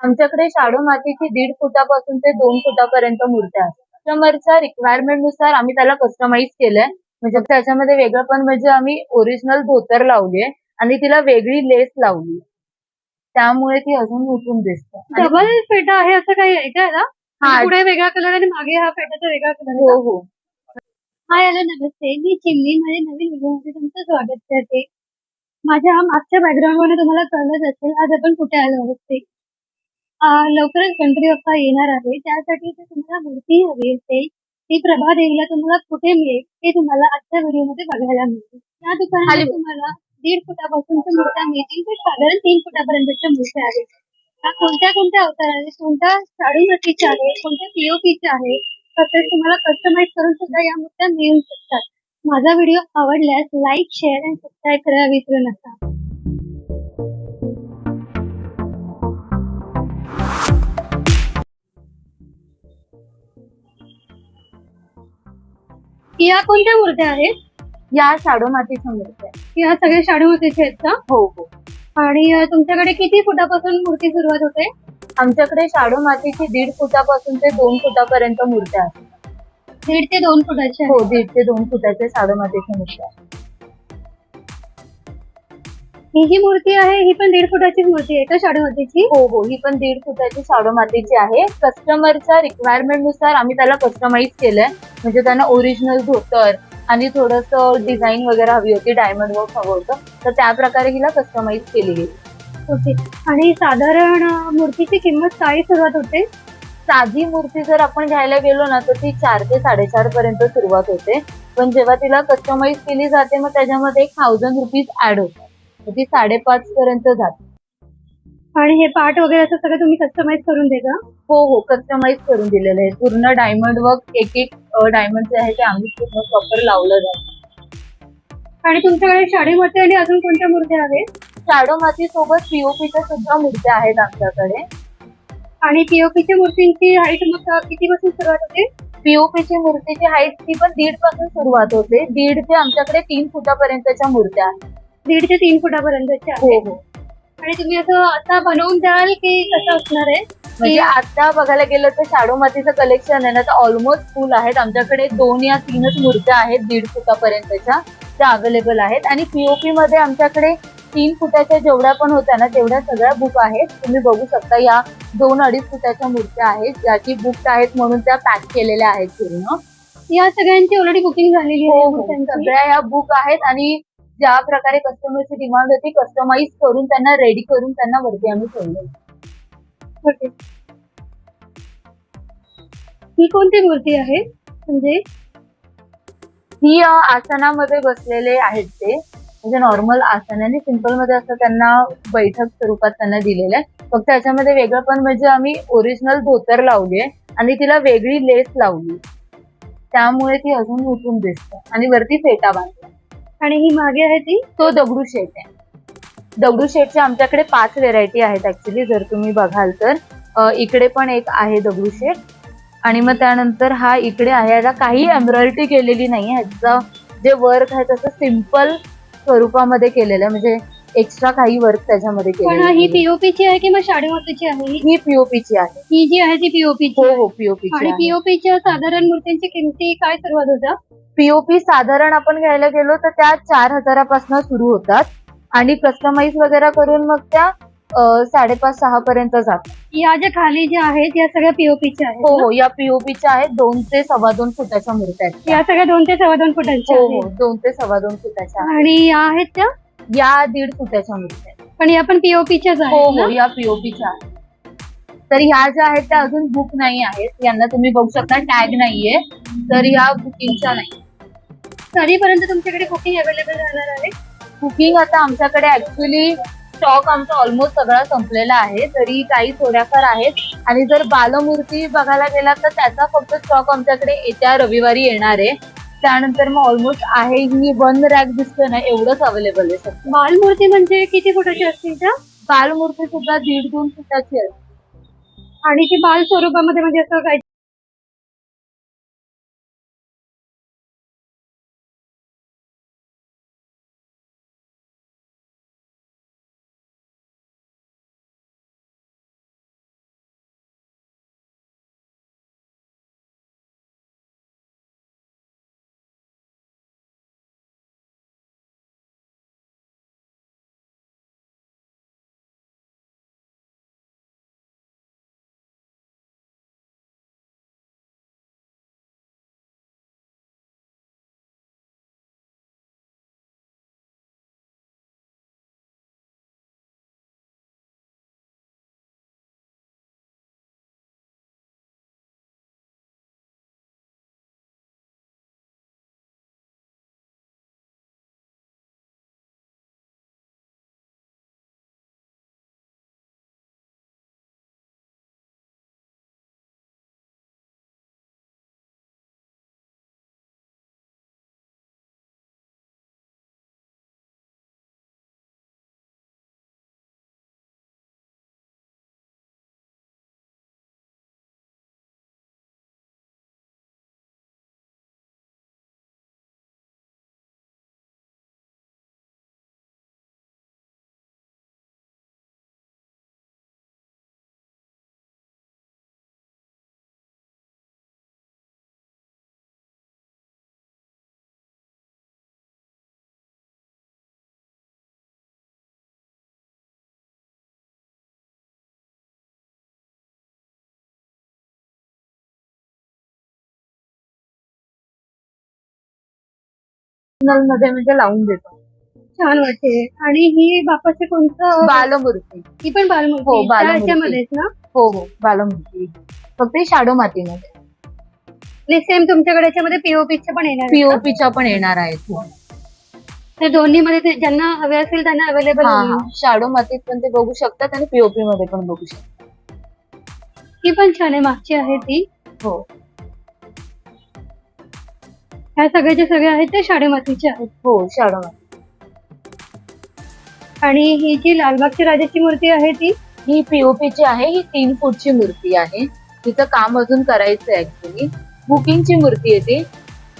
आमच्याकडे शाडू मातीची दीड फुटापासून ते दोन फुटापर्यंत मूर्त्या असतात कस्टमरच्या रिक्वायरमेंटनुसार आम्ही त्याला कस्टमाइज केलंय. म्हणजे त्याच्यामध्ये वेगळं पण म्हणजे आम्ही ओरिजिनल धोतर लावलीये आणि तिला वेगळी लेस लावली त्यामुळे ती अजून उठून दिसते. डबल फेटा आहे असं काही आहे का याला? हा. म्हणजे पुढे वेगळा कलर आणि मागे हा फेटाचा वेगळा कलर हो हो. हाय हॅलो नमस्ते. मी चिमणी मध्ये नवीन व्हिडिओमध्ये तुमचं स्वागत करते. माझ्या मागच्या बॅकग्राऊंडमध्ये तुम्हाला कळलंच असेल. आज आपण कुठे आलो आहोत ते? लवकरच गणपती बाप्पा येणार आहे. त्यासाठी जर तुम्हाला मूर्ती हवी असेल. ती प्रभा देवीला तुम्हाला कुठे मिळेल ते तुम्हाला आजच्या व्हिडिओमध्ये बघायला मिळेल. त्या दुकानात तुम्हाला दीड फुटापासूनच्या मूर्त्या मिळतील तर साधारण तीन फुटापर्यंतच्या मूर्त्या आहेत. त्या कोणत्या कोणत्या अवतार आहेत? कोणत्या शाडू मातीच्या आहेत? कोणत्या पीओपीच्या आहेत? तसेच तुम्हाला कस्टमाइज करून सुद्धा या मूर्त्या मिळू शकतात. माझा व्हिडिओ आवडल्यास लाईक शेअर आणि सबस्क्राईब करायला विसरू नका. या कोणत्या मूर्त्या आहेत? या शाडू मातीच्या मूर्त्या आहेत. या सगळ्या शाडू मातीच्या आहेत का? हो हो. आणि अं, तुमच्याकडे किती फुटापासून मूर्ती सुरुवात होते? आमच्याकडे शाडू मातीची दीड फुटापासून ते दोन फुटापर्यंत मूर्त्या असतात दीड ते दोन फुटाच्या हो दीड ते दोन फुटाच्या शाडू मातीच्या मूर्त्या आहेत. ही जी मूर्ती आहे ही पण दीड फुटाची मूर्ती आहे का शाडू मातीची हो हो ही पण दीड फुटाची शाडू मातीची आहे. कस्टमरच्या रिक्वायरमेंटनुसार आम्ही त्याला कस्टमाइज केलंय. म्हणजे त्यांना ओरिजिनल धोतर आणि थोडस डिझाईन वगैरे हवी होती डायमंड वर्क हवं होतं. तर त्या प्रकारे हिला कस्टमाइज केली गेली ओके. आणि साधारण मूर्तीची किंमत काय सुरुवात होते? साधी मूर्ती जर आपण घ्यायला गेलो ना तर ती चार ते साडेचार पर्यंत सुरुवात होते. पण जेव्हा तिला कस्टमाइज केली जाते मग त्याच्यामध्ये एक थाउजंड रुपीज ऍड तर ती साडेपाच पर्यंत जाते. आणि हे पार्ट वगैरे असं सगळं तुम्ही कस्टमाइज करून देता? हो हो कस्टमाइज करून दिलेलं आहे. पूर्ण डायमंड वर्क एक एक डायमंड जे आहे ते आम्ही पूर्ण प्रॉपर लावलं जातं. आणि तुमच्याकडे शाडू माती आणि अजून कोणत्या मूर्त्या आहेत? शाडो माती सोबत पीओपीच्या सुद्धा मूर्त्या आहेत आमच्याकडे. आणि पीओपीच्या मूर्तींची हाईट मग किती पासून सुरुवात होते? पीओपीची मूर्तीची हाईट ती पण दीडपासून सुरुवात होते. दीड ते आमच्याकडे तीन फुटापर्यंतच्या मूर्त्या आहेत. दीड ते तीन फुटापर्यंतच्या हो आहेत हो. आणि तुम्ही असं आता बनवून द्याल की कसं असणार आहे? म्हणजे आता बघायला गेलं तर शाडो मातीचं कलेक्शन आहे ना तर ऑलमोस्ट फुल आहेत. आमच्याकडे दोन या तीनच मूर्त्या आहेत दीड फुटापर्यंतच्या त्या अवेलेबल आहेत. आणि पीओपी मध्ये आमच्याकडे तीन फुटाच्या जेवढ्या पण होत्या ना तेवढ्या सगळ्या बुक आहेत. तुम्ही बघू शकता या दोन अडीच फुटाच्या मूर्त्या आहेत. ज्या की बुक आहेत म्हणून त्या पॅक केलेल्या आहेत पूर्ण. या सगळ्यांची ऑलरेडी बुकिंग झालेली हो आहे हो. सगळ्या या बुक आहेत आणि ज्या प्रकारे कस्टमरची डिमांड होती कस्टमाइज करून त्यांना रेडी करून त्यांना वरती आम्ही ठेवलं. ही कोणती मूर्ती आहे? म्हणजे? ही आसनामध्ये बसलेले आहेत ते. म्हणजे नॉर्मल आसन आणि सिंपलमध्ये असं त्यांना बैठक स्वरूपात त्यांना दिलेलं आहे. फक्त त्याच्यामध्ये वेगळं पण म्हणजे आम्ही ओरिजिनल धोतर लावलीये आणि तिला वेगळी लेस लावली त्यामुळे ती अजून उठून दिसते आणि वरती फेटा बांधला. आणि ही मागे आहे ती? तो दगडूशेठ आहे. दगडूशेठच्या आमच्याकडे पाच व्हेरायटी आहेत ऍक्च्युली जर तुम्ही बघाल तर. इकडे पण एक आहे दगडूशेठ आणि मग त्यानंतर हा इकडे आहे. याला काही एम्ब्रॉयडरी केलेली नाही ह्याचं जे वर्क आहे तसं सिंपल स्वरूपामध्ये केलेलं आहे. म्हणजे एक्स्ट्रा काही वर्क त्याच्यामध्ये केलेलं ही. पीओपीची आहे किंवा शाडू मातीची आहे ही? पीओपीची आहे. ही जी आहे ती पीओपीची हो हो पीओपीची आणि पीओपीच्या साधारण मूर्त्यांची किमती काय सुरुवात होतात पीओपी साधारण आपण घ्यायला गेलो तर त्या चार हजारापासून सुरू होतात. आणि कस्टमाइज वगैरे करून मग त्या साडेपाच सहा पर्यंत जातात. या ज्या खाली ज्या आहेत या सगळ्या पीओपीच्या आहेत हो? हो या पीओपीच्या आहेत. दोन ते सव्वा दोन फुटाच्या मूर्त्या आहेत. या सगळ्या दोन ते सव्वा दोन फुटांच्या हो हो आहेत. दोन ते सव्वा दोन फुटाच्या आहेत. आणि या आहेत त्या? या दीड फुटाच्या मूर्त्या आहेत. पण या पण पीओपीच्याच हो आहेत हो? या पीओपीच्या आहेत. तर ह्या ज्या आहेत त्या अजून बुक नाही आहेत. यांना तुम्ही बघू शकता टॅग नाहीये. तर ह्या बुकिंगच्या नाही कधीपर्यंत तुमच्याकडे बुकिंग अवेलेबल राहणार आहे? बुकिंग आता आमच्याकडे ऍक्च्युली स्टॉक आमचा ऑलमोस्ट सगळा संपलेला आहे. तरी काही थोड्याफार आहेत आणि जर बालमूर्ती बघायला गेला तर त्याचा फक्त स्टॉक आमच्याकडे येत्या रविवारी येणार आहे. त्यानंतर मग ऑलमोस्ट आहे ही वन रॅक दिसतोय ना एवढंच अवेलेबल आहे सध्या. बालमूर्ती म्हणजे किती फुटाची असतील त्या? बालमूर्ती सुद्धा दीड दोन फुटाची आहे. आणि ती बाल स्वरूपामध्ये म्हणजे असं काय ट्रेडिशनलमध्ये म्हणजे लावून देतो. छान वाटते. आणि ही बापाचे कोणतं? बालमूर्ती. ही पण बालमूर्ती. हो. त्या बालमूर्ती. ह्याच्यामध्येच ना? हो हो बालमूर्ती. फक्त शाडो मातीमध्ये. आणि सेम तुमच्याकडे याच्यामध्ये पीओपीचे पण येणार आहेत का? पीओपीच्या पण येणार आहेत. तर दोन्ही मध्ये ते ज्यांना हवे असेल त्यांना अवेलेबल हा हा. शाडो मातीत पण ते बघू शकतात आणि पीओपी मध्ये पण बघू शकतात. ही पण छान आहे मागची आहे ती. हो. ह्या सगळ्याचे सगळे आहेत ते शाडेमातीचे आहेत. हो शाडो माती आणि ही जी लालबागची राजाची मूर्ती आहे ती? ही पीओपीची आहे ही तीन फूटची मूर्ती आहे. तिचं काम अजून करायचं आहे ऍक्च्युली बुकिंगची मूर्ती आहे ती.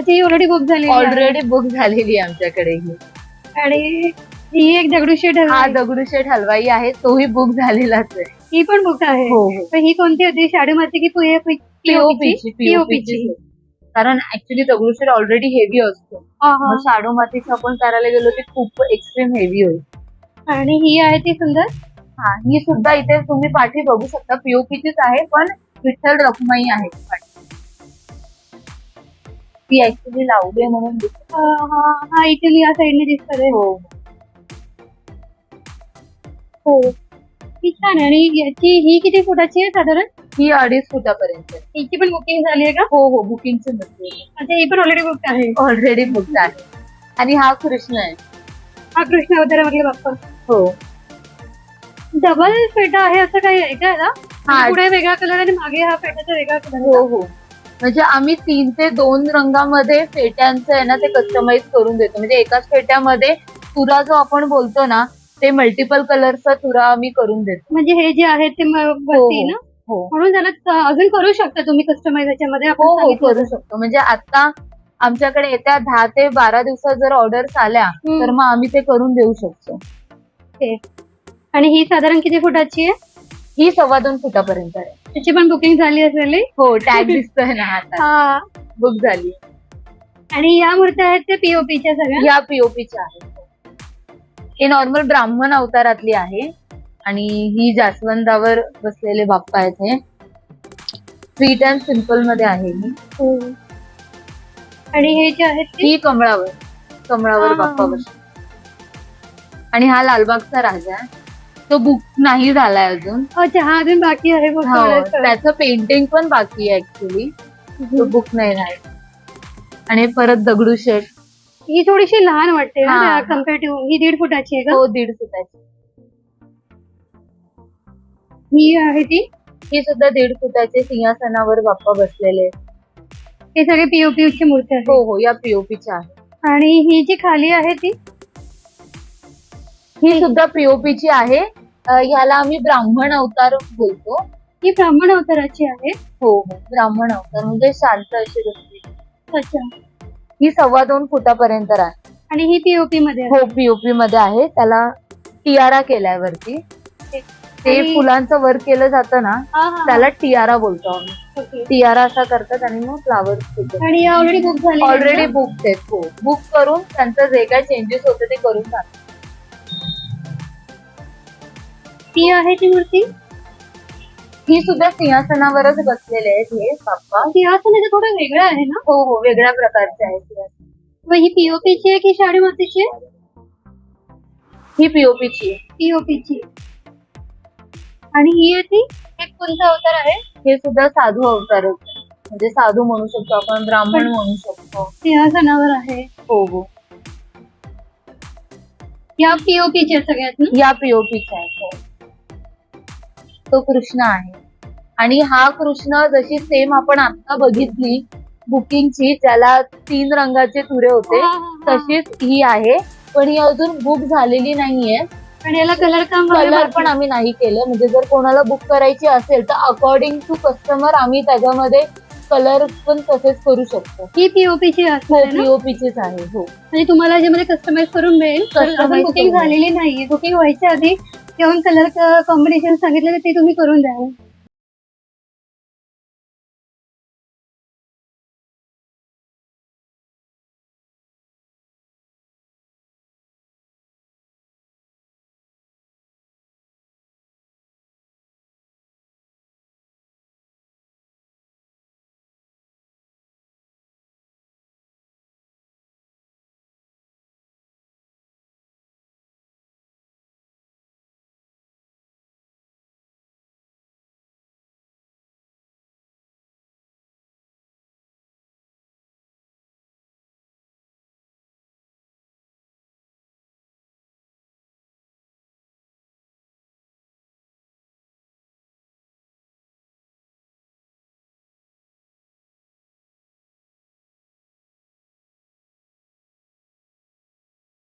ती ऑलरेडी बुक झाली ऑलरेडी बुक झालेली आहे आमच्याकडे ही. आणि ही एक दगडूशेठ हा हलवाई. दगडूशेठ हलवाई आहे. तोही बुक झालेलाच आहे. ही पण बुक आहे. हो हो. तर ही कोणती होती? शाडेमाती की पीओपीची पीओपीची पीओपीची कारण ऍक्च्युली दगडूशेठ ऑलरेडी हेवी असतो. मग शाडो मातीचं आपण करायला गेलो ते खूप एक्स्ट्रीम हेवी होईल. आणि ही आहे ती सुंदर? हा ही सुद्धा इथे तुम्ही पाठी बघू शकता. पीओपीचीच आहे पण विठ्ठल रखुमाई आहे ती पाठी. ती ऍक्च्युली लावली आहे म्हणून दिसत. हा हा इथे या साईडने दिसत आहे हो. हो छान आहे. आणि याची ही किती फुटाची आहे साधारण? ही अडीच फुटापर्यंत. आहे. हिची पण बुकिंग झाली आहे का? हो हो बुकिंगची मूर्ती अच्छा ही पण ऑलरेडी बुक आहे. ऑलरेडी बुक आहे. आणि हा कृष्ण आहे. हा कृष्ण अवतार म्हटले बाप्पा. हो. डबल फेटा आहे असं काही आहे का याला? हा. पुढे वेगळा कलर आणि मागे हा फेटाचा वेगळा कलर हो हो. म्हणजे आम्ही तीन ते दोन रंगामध्ये फेट्यांचं आहे ना ते कस्टमाइज करून देतो. म्हणजे एकाच फेट्यामध्ये तुरा जो आपण बोलतो ना ते मल्टिपल कलरचा तुरा आम्ही करून देतो. म्हणजे हे जे आहे ते म- वरती ना? हो म्हणून त्याला अजून करू शकता तुम्ही कस्टमाइज याच्यामध्ये आपण हो हो करू शकतो. म्हणजे आता आमच्याकडे येत्या दहा ते बारा दिवसात जर ऑर्डर्स आल्या. तर मग आम्ही ते करून देऊ शकतो. आणि ही साधारण किती फुटाची आहे? ही सव्वा दोन फुटापर्यंत आहे. त्याची पण बुकिंग झाली असलेली हो टॅग दिसतोय ना आता. हा. बुक झाली. आणि या मूर्त्या आहेत ते पीओपीच्या सगळ्या? या पीओपीच्या आहेत. हे नॉर्मल ब्राह्मण अवतारातली आहे. आणि ही जास्वंदावर बसलेले बाप्पा आहेत हे. स्वीट अँड सिंपलमध्ये आहे ही. हो. आणि हे जे आहेत ते? ही कमळावर कमळावर हा. बाप्पा बस आणि हा लालबागचा राजा आहे. तो बुक नाही झालाय अजून. अच्छा हा अजून बाकी आहे हो, करायचं. त्याचं पेंटिंग पण बाकी आहे ऍक्च्युली तो बुक नाही राहिला. आणि परत दगडूशेठ. ही थोडीशी लहान वाटते हा. कंपेअर ही दीड फुटाची आहे का? तो दीड फुटाची. ही आहे ती. ही सुद्धा दीड फुटाचे सिंहासनावर बाप्पा बसलेले आहेत. हे सगळे पीओपी ची मूर्ती आहे हो हो या पीओपीच्या आहे आणि ही जी खाली आहे ती? ही सुद्धा पीओपीची आहे. अं, ह्याला आम्ही ब्राह्मण अवतार बोलतो. ही ब्राह्मण अवताराची आहे? हो हो ब्राह्मण अवतार म्हणजे शांत अशी गोष्टी. अच्छा. ही सव्वा दोन फुटापर्यंत आहे आणि ही पीओपी मध्ये आहे. हो पीओपी मध्ये आहे. त्याला टियारा केलाय वरती. ते आणि- फुलांचं वर्क केलं जातं ना हा, हा, हा. त्याला टियारा बोलतो आम्ही. टियारा असा करतात आणि मग फ्लावर आणि ऑलरेडी बुक झाली ऑलरेडी बुक आहेत हो. बुक करून त्यांचं जे काय चेंजेस होते ते करून टाकतात. ती आहे ती मूर्ती? ही सुद्धा सिंहासनावरच बसलेले आहेत हे बाप्पा. ती असं थोडं वेगळं आहे ना? हो हो वेगळ्या प्रकारचे आहेत सिंहासन. व ही पीओपीची आहे की शाडी मातीची आहे? ही पीओपीची आहे. पीओपीची आणि ही आहे ती एक कोणता अवतार आहे हे सुद्धा साधू अवतारच आहे. म्हणजे साधू म्हणू शकतो आपण ब्राह्मण म्हणू शकतो. सिंहासनावर आहे. हो हो. या पीओपीच्या सगळ्यात ना? या पीओपीच्या आहेत हो. तो कृष्ण आहे. आणि हा कृष्ण जशी सेम आपण आता बघितली बुकिंगची ज्याला तीन रंगाचे तुरे होते हा, हा, हा. तशीच ही आहे. पण ही अजून बुक झालेली नाहीये. आणि याला कलर काम कलर पण आम्ही नाही केलं. म्हणजे जर कोणाला बुक करायची असेल तर अकॉर्डिंग टू कस्टमर आम्ही त्याच्यामध्ये कलर पण तसेच करू शकतो. ही पीओपीची असणार आहे ना? पीओपीचीच आहे हो. म्हणजे तुम्हाला याच्यामध्ये कस्टमाइज करून मिळेल तर अजून Customize बुकिंग करून झालेली नाहीये. बुकिंग व्हायच्या आधी जेवण कलर कॉम्बिनेशन सांगितलेलं ते तुम्ही करून द्या.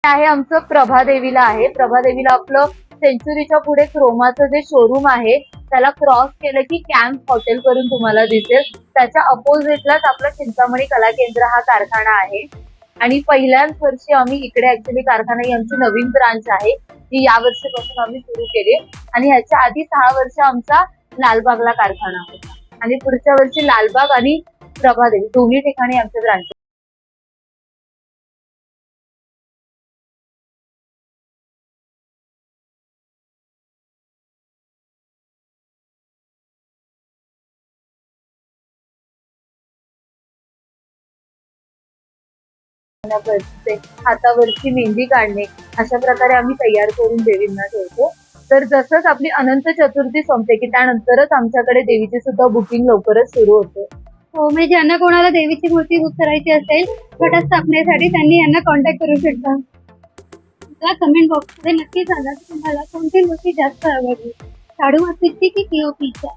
आहे आमचं प्रभादेवीला आहे. प्रभादेवीला आपलं सेंचुरीच्या पुढे क्रोमाचं जे शोरूम आहे त्याला क्रॉस केलं की कॅम्प हॉटेल करून तुम्हाला दिसेल. त्याच्या अपोजिटलाच आपलं चिंतामणी कला केंद्र हा कारखाना आहे. आणि पहिल्याच वर्षी आम्ही इकडे ऍक्च्युली कारखाना ही आमची नवीन ब्रांच आहे जी या वर्षीपासून आम्ही सुरू केली. आणि ह्याच्या आधी सहा वर्ष आमचा लालबागला कारखाना होता. आणि पुढच्या वर्षी लालबाग आणि प्रभादेवी दोन्ही ठिकाणी आमचे ब्रांच हातावरची मेहंदी काढणे अशा प्रकारे आम्ही तयार करून देवींना ठेवतो. तर जसंच आपली अनंत चतुर्थी संपते की त्यानंतरच आमच्याकडे देवीची सुद्धा बुकिंग लवकरच सुरू होते. हो म्हणजे ज्यांना कोणाला देवीची मूर्ती बुक करायची असेल घटात स्थापनेसाठी त्यांनी यांना कॉन्टॅक्ट करू शकता. मला कमेंट बॉक्समध्ये नक्की सांगा की तुम्हाला कोणती मूर्ती जास्त आवडली? शाडू मातीची की पीओपीच्या